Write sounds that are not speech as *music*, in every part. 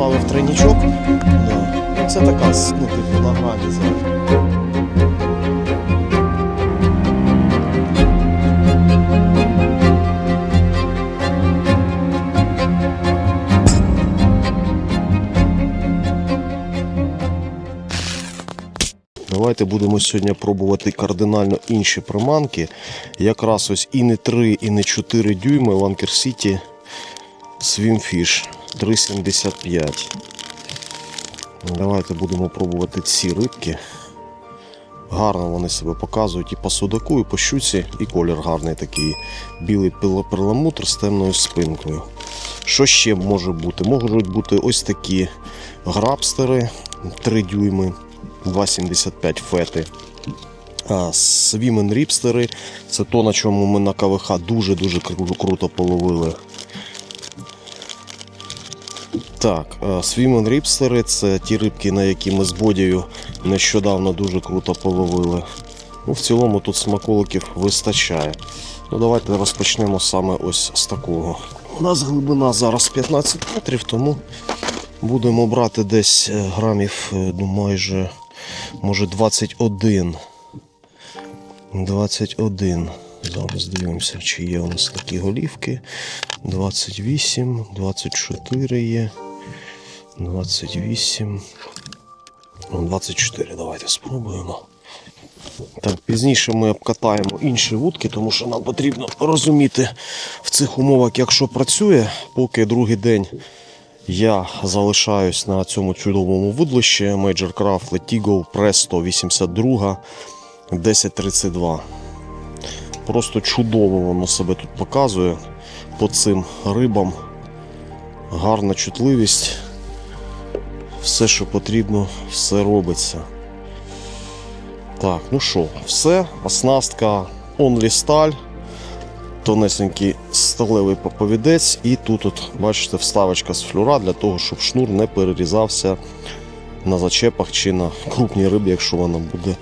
поставив тройничок. Да. Ну, це така ну, типу, на грані зараз. Давайте будемо сьогодні пробувати кардинально інші приманки. Якраз ось і не 3, і не 4 дюйми Anker City Swimfish 3,75. Давайте будемо пробувати ці рибки. Гарно вони себе показують і по судаку, і по щуці, і колір гарний такий. Білий перламутр з темною спинкою. Що ще може бути? Можуть бути ось такі грабстери 3 дюйми, 2,75 фети. Свімен ріпстери це то, на чому ми на КВХ дуже-дуже круто половили. Так, свімен ріпстери це ті рибки, на які ми з бодією нещодавно дуже круто половили. Ну, в цілому тут смаколиків вистачає. Ну, давайте розпочнемо саме ось з такого. У нас глибина зараз 15 метрів, тому будемо брати десь е, грамів е, ну, майже може 21. 21. Зараз дивимося, чи є у нас такі голівки. 28, 24 є. 28. Ну, 24 давайте спробуємо. Так, пізніше ми обкатаємо інші вудки, тому що нам потрібно розуміти в цих умовах, якщо працює, поки другий день я залишаюсь на цьому чудовому вудлищі Major Craft Letigo Presto 82 1032. Просто чудово воно себе тут показує по цим рибам. Гарна чутливість. Все, що потрібно, все робиться. Так, ну що, все, оснастка Only сталь, тонесенький сталевий поповідець, і тут, от, бачите, вставочка з флюра для того, щоб шнур не перерізався на зачепах чи на крупній рибі, якщо вона буде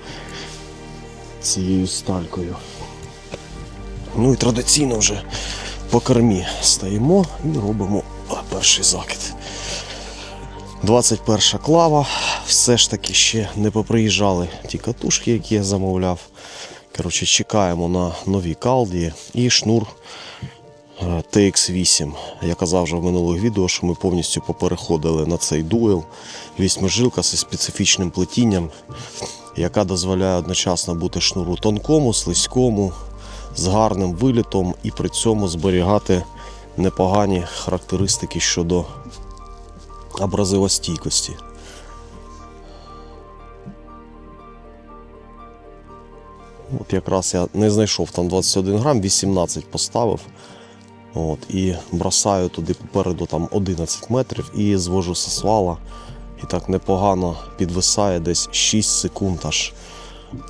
цією сталькою. Ну і традиційно вже по кормі стаємо і робимо перший закид. 21 клава. Все ж таки ще не поприїжджали ті катушки, які я замовляв. Коротше, чекаємо на нові калді і шнур е, TX8. Я казав вже в минулих відео, що ми повністю попереходили на цей дуел. Вісьмижилка зі специфічним плетінням, яка дозволяє одночасно бути шнуру тонкому, слизькому, з гарним вилітом і при цьому зберігати непогані характеристики щодо абразивостійкості. От якраз я не знайшов там 21 грам, 18 поставив. От, і бросаю туди попереду там 11 метрів і звожу со свала. І так непогано підвисає десь 6 секунд аж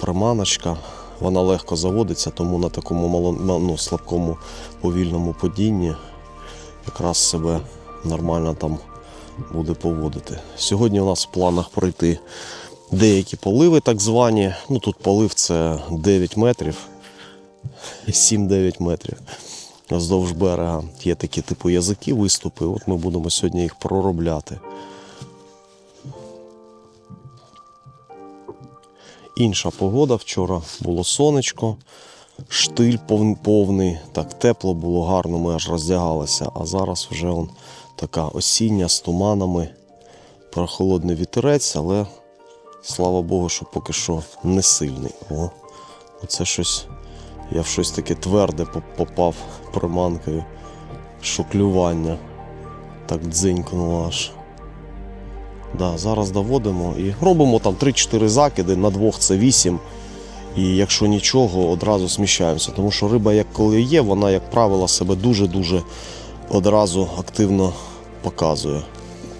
приманочка. Вона легко заводиться, тому на такому мало, ну, слабкому повільному падінні якраз себе нормально там буде поводити. Сьогодні у нас в планах пройти деякі поливи, так звані. Ну тут полив це 9 метрів, 7-9 метрів. Вздовж берега є такі типу язики, виступи. От ми будемо сьогодні їх проробляти. Інша погода вчора було сонечко, штиль повний, так тепло було гарно, ми аж роздягалися. А зараз вже он така осіння з туманами, прохолодний вітерець, але слава Богу, що поки що не сильний. О, оце щось. Я в щось таке тверде попав приманкою. Шоклювання. Так дзенькнуло аж. Да, зараз доводимо і робимо там 3-4 закиди, на двох це 8. І якщо нічого, одразу сміщаємося. Тому що риба, як коли є, вона, як правило, себе дуже-дуже одразу активно показує.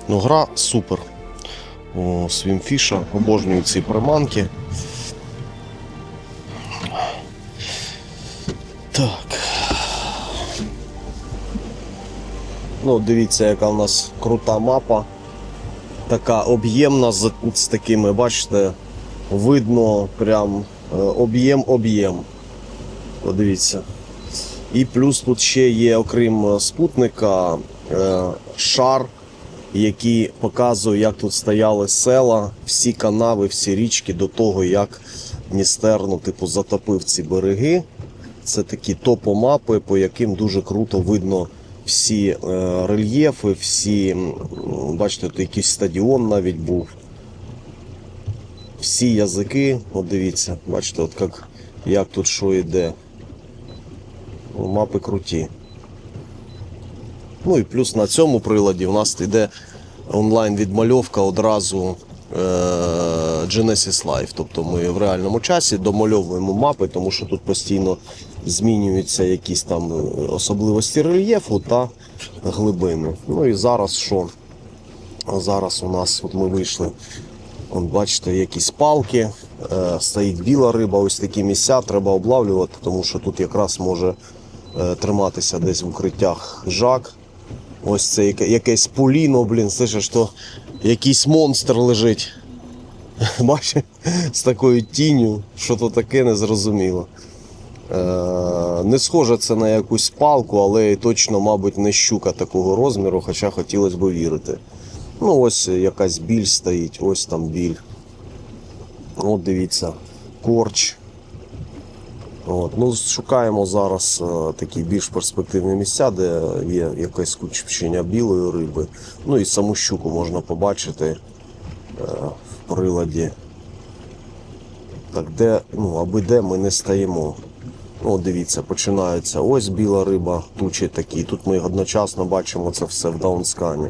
Ну, гра супер. О, Свімфіша, обожнюю ці приманки. Так. Ну, дивіться, яка в нас крута мапа. Така об'ємна з, з такими, бачите, видно прям е, об'єм-об'єм. Подивіться. І плюс тут ще є, окрім е, спутника, е, шар який показує, як тут стояли села, всі канави, всі річки до того, як Дністер, типу, затопив ці береги. Це такі топомапи, по яким дуже круто видно всі е, рельєфи, всі, бачите, тут якийсь стадіон навіть був. Всі язики, от дивіться, бачите, от як, як тут що йде. Мапи круті. Ну і плюс на цьому приладі у нас йде онлайн-відмальовка одразу е, Genesis Live. Тобто ми в реальному часі домальовуємо мапи, тому що тут постійно змінюються якісь там е, особливості рельєфу та глибини. Ну і зараз що? Зараз у нас от ми вийшли. Вон, бачите, якісь палки, е, стоїть біла риба, ось такі місця треба облавлювати, тому що тут якраз може е, триматися десь в укриттях жак. Ось це якесь поліно, блін, слышиш, що якийсь монстр лежить. *laughs* Бачиш, з такою тінню, що то таке незрозуміло. Е, не схоже це на якусь палку, але точно, мабуть, не щука такого розміру, хоча хотілося б вірити. Ну, ось якась біль стоїть, ось там біль. От дивіться, корч. От. Ну, шукаємо зараз е, такі більш перспективні місця, де є якесь скупчення білої риби. Ну і саму щуку можна побачити е, в приладі. Так, де, ну, аби де ми не стаємо. Ну, дивіться, починається ось біла риба, тучі такі. Тут ми одночасно бачимо це все в даунскані.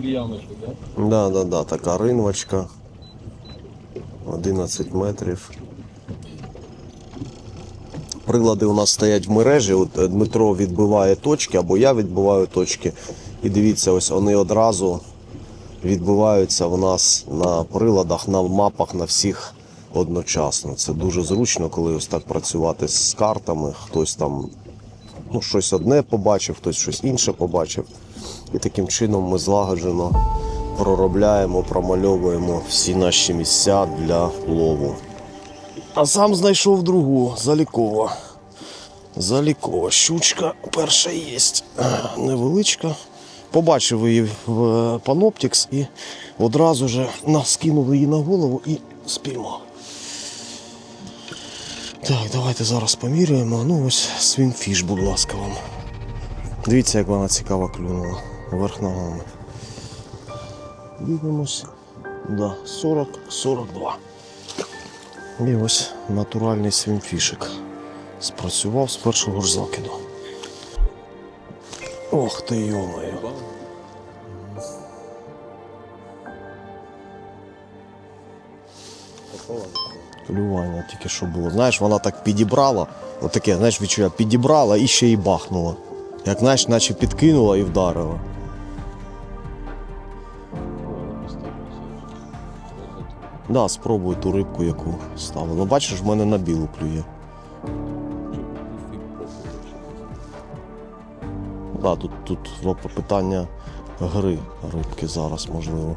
Бульяночек, да? Да, да, да, така ринвочка. 11 метрів. Прилади у нас стоять в мережі. От е, Дмитро відбиває точки, або я відбиваю точки. І дивіться, ось вони одразу відбиваються в нас на приладах, на мапах, на всіх одночасно. Це дуже зручно, коли ось так працювати з картами. Хтось там ну, щось одне побачив, хтось щось інше побачив. І таким чином ми злагоджено проробляємо, промальовуємо всі наші місця для лову. А сам знайшов другу залікова. Залікова щучка перша є. Невеличка. Побачив її в е, Panoptix і одразу ж наскинув її на голову і спіймав. Так, давайте зараз поміряємо. Ну ось свінфіш, будь ласка вам. Дивіться, як вона цікаво клюнула вверх ногами. Дивимось. Да, 40-42. І ось натуральний свінфішик. Спрацював з першого ж закиду. Ох ти йомаю. Клювання тільки що було. Знаєш, вона так підібрала, отаке, знаєш, відчуття, підібрала і ще й бахнула. Як знаєш, наче підкинула і вдарила. Да, спробуй ту рибку, яку ставив. Ну бачиш, в мене на білу клює. Да, тут, тут воп- питання гри рибки зараз можливо.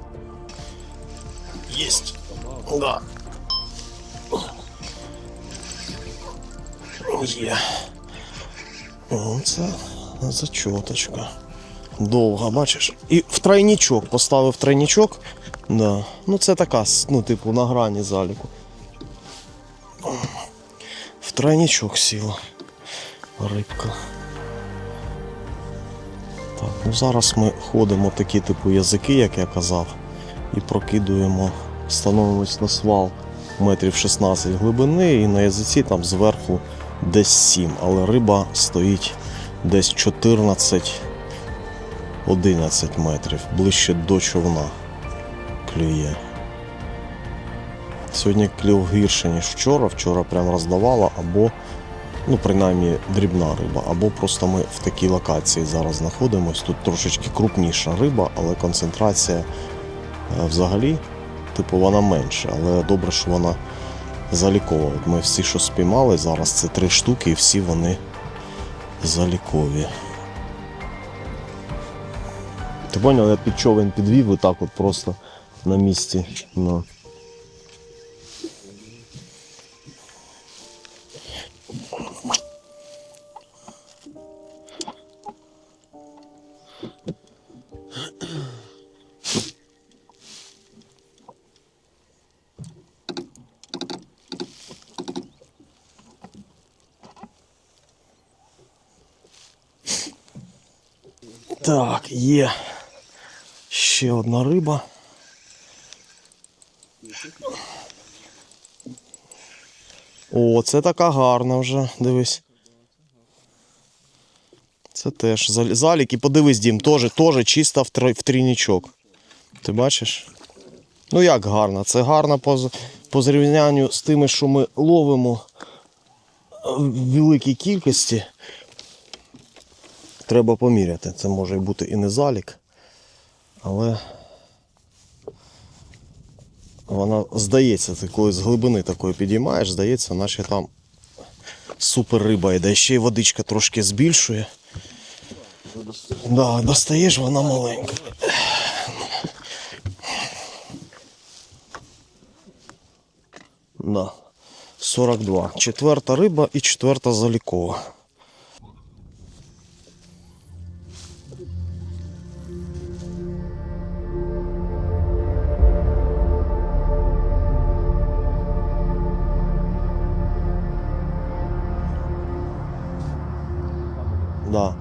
Єсть. Да. Є. О, це зачоточка. Довга, бачиш? І в тройнічок поставив тройнічок. Да. Ну це така, ну, типу, на грані заліку. В тройнічок сіла. Рибка. Так, ну зараз ми ходимо такі типу язики, як я казав, і прокидуємо, становимось на свал метрів 16 глибини і на язиці там зверху десь 7, але риба стоїть десь 14 11 метрів, ближче до човна клює. Сьогодні клюв гірше, ніж вчора. Вчора прям роздавала або, ну, принаймні, дрібна риба, або просто ми в такій локації зараз знаходимось. Тут трошечки крупніша риба, але концентрація е, взагалі, типу, вона менша, але добре, що вона залікова. Ми всі, що спіймали, зараз це три штуки, і всі вони залікові. Ти поняв, я під човен підвів отак так от просто на місці. Ну. Так, є. Ще одна риба. О, це така гарна вже, дивись. Це теж залік. І подивись, Дім, теж, теж чисто в, тр- в трійничок. Ти бачиш? Ну як гарно? Це гарно по, по зрівнянню з тими, що ми ловимо в великій кількості. Треба поміряти. Це може бути і не залік, але вона здається, ти коли з глибини такої підіймаєш, здається, наче там супер риба йде. Ще й водичка трошки збільшує. Да, достаєш, вона маленька. Да. 42. Четверта риба і четверта залікова. Да.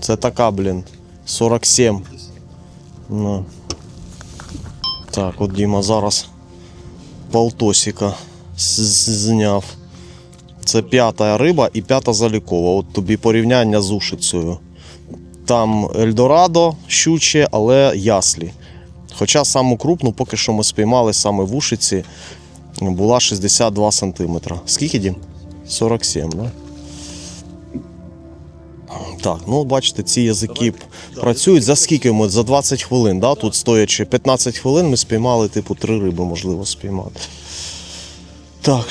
Це така, блін. 47. Ну. Так, от Діма зараз полтосика зняв. Це п'ята риба і п'ята залікова. От тобі порівняння з ушицею. Там Ельдорадо щуче, але яслі. Хоча саму крупну, поки що ми спіймали саме в ушиці, була 62 см. Скільки дім? 47, да? Так, ну бачите, ці язики працюють за скільки ми? За 20 хвилин, да? тут стоячи 15 хвилин ми спіймали, типу, три риби можливо спіймати. Так,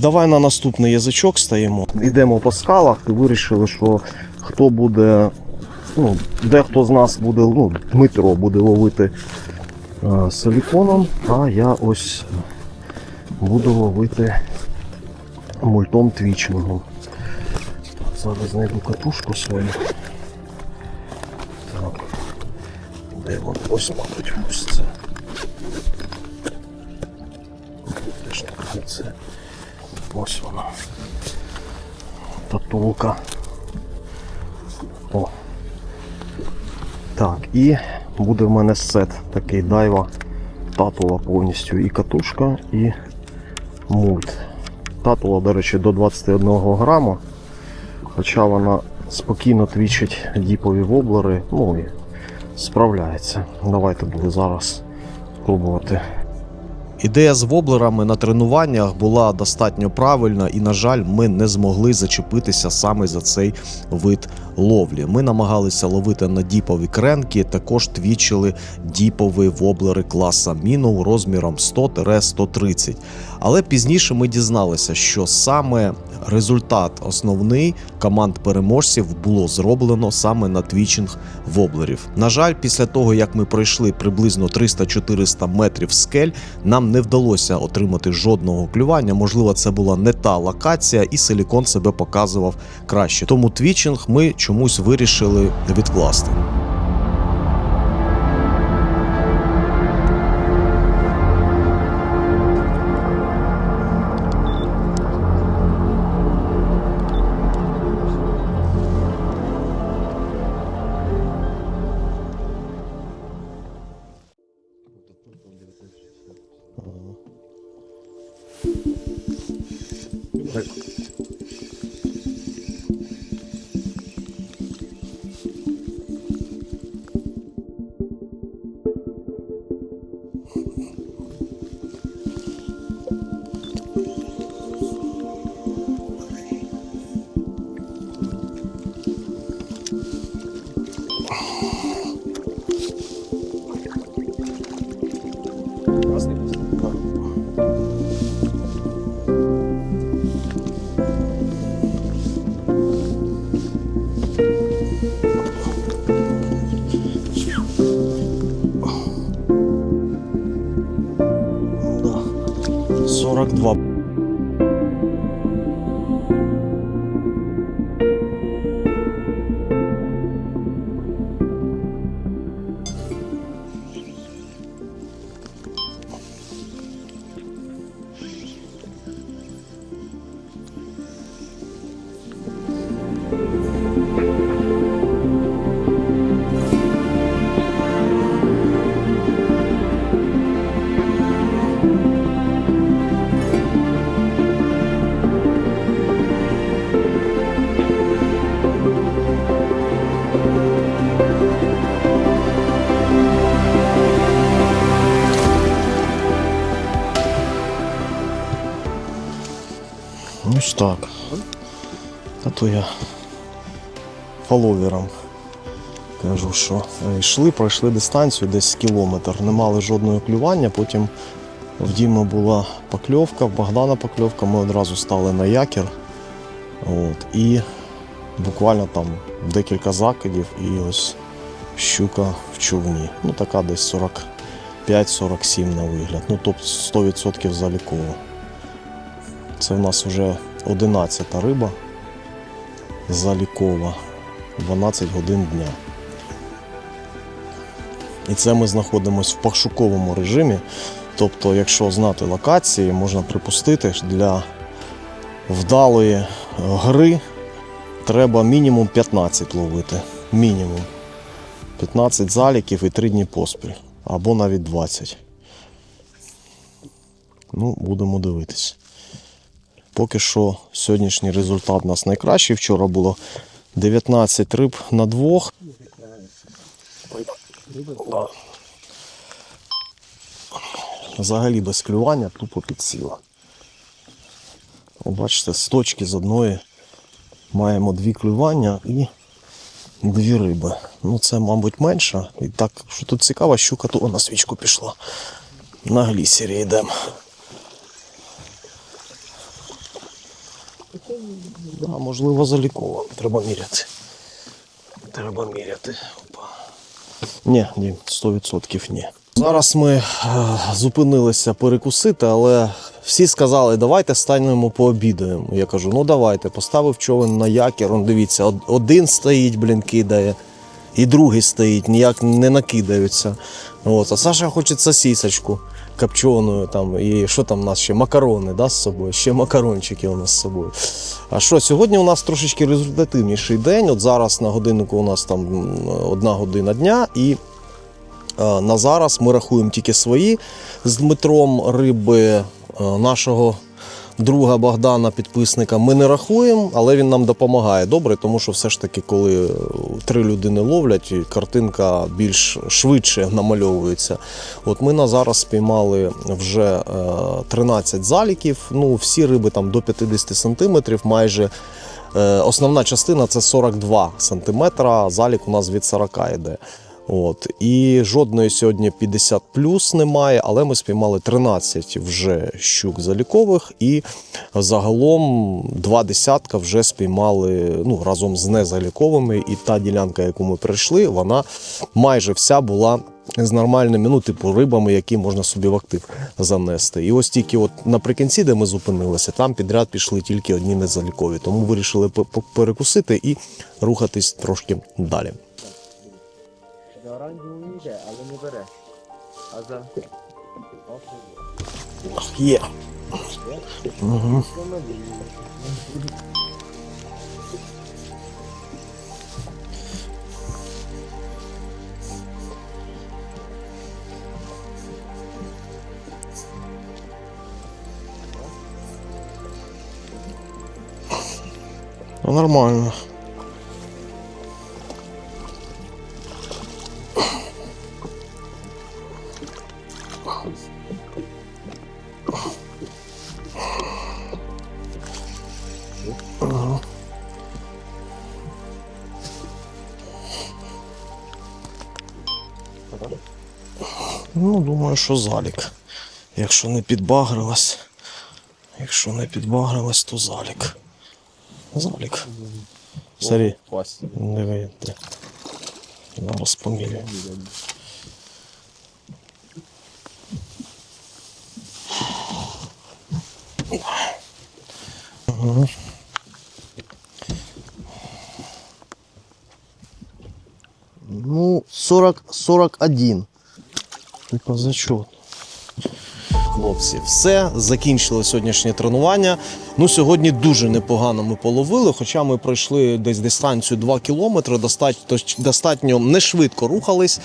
давай на наступний язичок стаємо. Йдемо по скалах і вирішили, що хто буде, ну, дехто з нас буде, ну, Дмитро буде ловити силіконом, а я ось буду ловити мультом твічингом. Зараз знайду катушку свою. Так. Де вона? Ось, мабуть, ось це. Де ж таке це? Ось вона. Татулка. О. Так, і буде в мене сет такий дайва татула повністю. І катушка, і мульт. Татула, до речі, до 21 грама. Хоча вона спокійно твічить діпові воблери, ну і справляється. Давайте буде зараз пробувати. Ідея з воблерами на тренуваннях була достатньо правильна, і, на жаль, ми не змогли зачепитися саме за цей вид ловлі. Ми намагалися ловити на діпові кренки, також твічили діпові воблери класа мінов розміром 100-130. Але пізніше ми дізналися, що саме результат основний команд переможців було зроблено саме на твічинг воблерів. На жаль, після того як ми пройшли приблизно 300-400 метрів скель, нам не вдалося отримати жодного клювання. Можливо, це була не та локація, і силікон себе показував краще. Тому твічинг ми чомусь вирішили відкласти. Ось так. А то я фоловерам кажу, що е, йшли, пройшли дистанцію десь кілометр, не мали жодного клювання. Потім в Діми була покльовка, в Богдана покльовка, ми одразу стали на якір. От, і буквально там декілька закидів і ось щука в човні. Ну така десь 45-47 на вигляд. Ну тобто 100% заліково. Це в нас вже 11 риба залікова, 12 годин дня. І це ми знаходимося в пошуковому режимі. Тобто, якщо знати локації, можна припустити, що для вдалої гри треба мінімум 15 ловити. Мінімум. 15 заліків і 3 дні поспіль. Або навіть 20. Ну, будемо дивитись. Поки що сьогоднішній результат у нас найкращий. Вчора було 19 риб на двох. Взагалі без клювання тупо підсіла. Бачите, з точки з одної маємо дві клювання і дві риби. Ну це, мабуть, менше. І так, що тут цікаво, щука то на свічку пішла. На глісері йдемо. Да, можливо, заліковано. Треба міряти. Треба міряти. Опа. Ні, ні, 100% ні. Зараз ми е, зупинилися перекусити, але всі сказали, давайте станемо пообідаємо. Я кажу, ну давайте, поставив човен на якір. Он дивіться, один стоїть, блін, кидає, і другий стоїть, ніяк не накидаються. От, а Саша хоче сосісочку копченою там, і що там у нас ще? Макарони да, з собою, ще макарончики у нас з собою. А що, сьогодні у нас трошечки результативніший день. От зараз на годиннику у нас там одна година дня, і на зараз ми рахуємо тільки свої з Дмитром риби нашого друга Богдана, підписника. Ми не рахуємо, але він нам допомагає добре, тому що все ж таки, коли е, три людини ловлять, картинка більш швидше намальовується. От ми на зараз спіймали вже е, 13 заліків. Ну, всі риби там до 50 сантиметрів, майже. Е, Основна частина це 42 сантиметра, залік у нас від 40 йде. От. І жодної сьогодні 50 плюс немає, але ми спіймали 13 вже щук залікових, і загалом два десятка вже спіймали ну, разом з незаліковими. І та ділянка, яку ми прийшли, вона майже вся була з нормальними, ну, типу, рибами, які можна собі в актив занести. І ось тільки от наприкінці, де ми зупинилися, там підряд пішли тільки одні незалікові. Тому вирішили перекусити і рухатись трошки далі. Оранжеву йде, але не бере. А за Є. Угу. Ну, нормально. Думаю, що залік. Якщо не підбагрилась, якщо не підбагрилась, то залік. Залік. Сарі, не вийде. Зараз поміряю. Ага. Ну, 40, 41. Типа зачет. хлопці, все закінчили сьогоднішнє тренування. Ну, сьогодні дуже непогано ми половили, хоча ми пройшли десь дистанцію 2 кілометри, достатньо, достатньо не швидко рухались.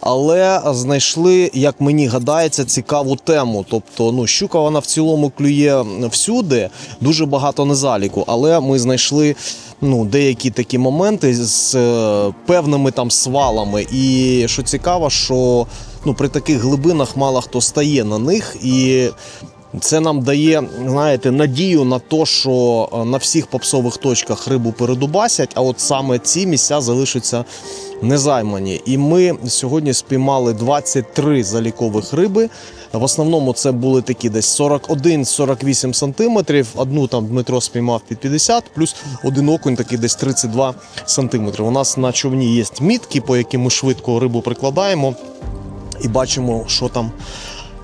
Але знайшли, як мені гадається, цікаву тему. Тобто, ну щука вона в цілому клює всюди, дуже багато незаліку. Але ми знайшли ну, деякі такі моменти з е, певними там свалами. І що цікаво, що ну, при таких глибинах мало хто стає на них. І це нам дає, знаєте, надію на те, що е, на всіх попсових точках рибу передубасять, а от саме ці місця залишаться незаймані. І ми сьогодні спіймали 23 залікових риби. В основному це були такі десь 41-48 сантиметрів. Одну там Дмитро спіймав під 50, плюс один окунь такий десь 32 сантиметри. У нас на човні є мітки, по яким ми швидко рибу прикладаємо і бачимо, що там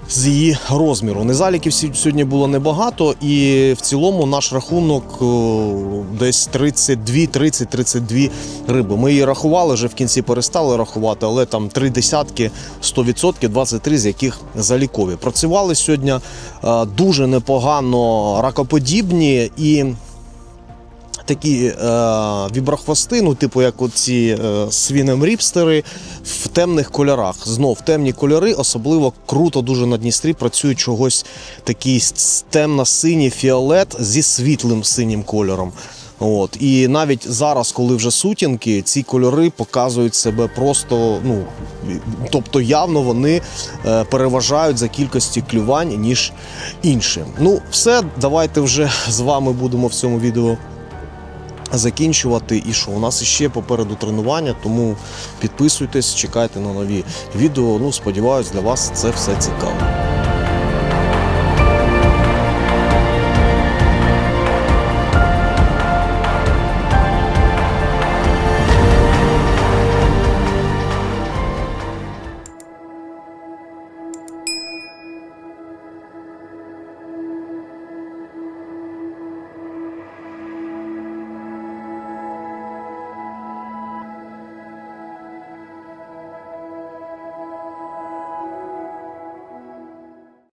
з її розміру. Незаліків сьогодні було небагато, і в цілому наш рахунок десь 32, 30, 32 риби. Ми її рахували, вже в кінці перестали рахувати, але там три десятки, 100%, 23 з яких залікові. Працювали сьогодні е, дуже непогано ракоподібні і такі е, віброхвости, ну, типу, як оці е, свінем ріпстери в темних кольорах. Знов темні кольори, особливо круто дуже на Дністрі працюють чогось такий темно-синій фіолет зі світлим синім кольором. От. І навіть зараз, коли вже сутінки, ці кольори показують себе просто, ну, тобто явно вони е, переважають за кількості клювань, ніж інші. Ну, все, давайте вже з вами будемо в цьому відео закінчувати. І що у нас ще попереду тренування, тому підписуйтесь, чекайте на нові відео. Ну, сподіваюсь, для вас це все цікаво.